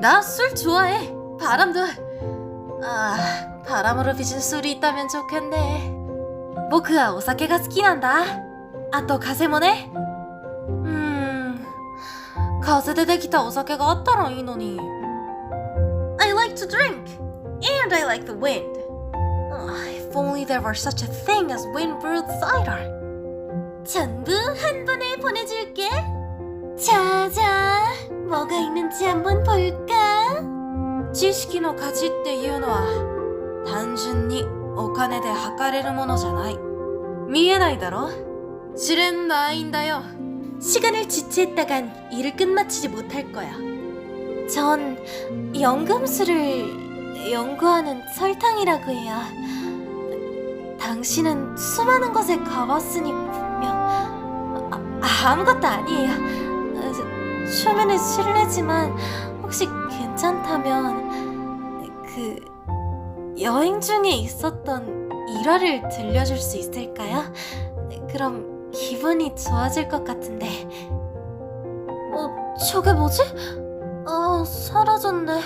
나 술 좋아해. 바람도. 아, 바람으로 빚은 술이 있다면 좋겠네. 僕はお酒が好きなんだ。あと風もね。うーん。風でできたお酒があったらいいのに。I like to drink. And I like the wind. Ah, if only there were such a thing as wind brewed cider. 전부 한 번에 보내줄게. 자자, 뭐가 있는지 한번 볼까? 知識の価値っていうのは単純にお金で測れるものじゃない見えないだろ실은 나인다요 시간을 지체했다간 일을 끝마치지 못할 거야 전 연금술을 연구하는 설탕이라고 해요 당신은 수많은 곳에 가봤으니 분명 아, 아무것도 아니에요 어, 저- 초면에 실례지만 혹시 괜찮다면 그 여행 중에 있었던 일화를 들려줄 수 있을까요? 그럼 기분이 좋아질 것 같은데. 어, 저게 뭐지? 아, 사라졌네.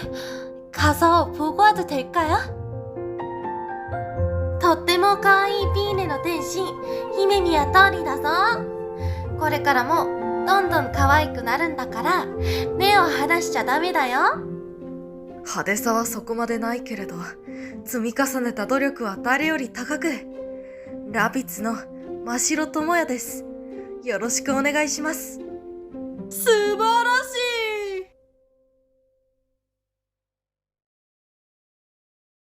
가서 보고 와도 될까요? とっても可愛いピーネの天使、姫宮通りだぞ。これからも どんどん可愛くなるんだから、目を離しちゃダメだよ。派手さはそこまでないけれど、積み重ねた努力は誰より高く。ラビッツの真城智也です。よろしくお願いします。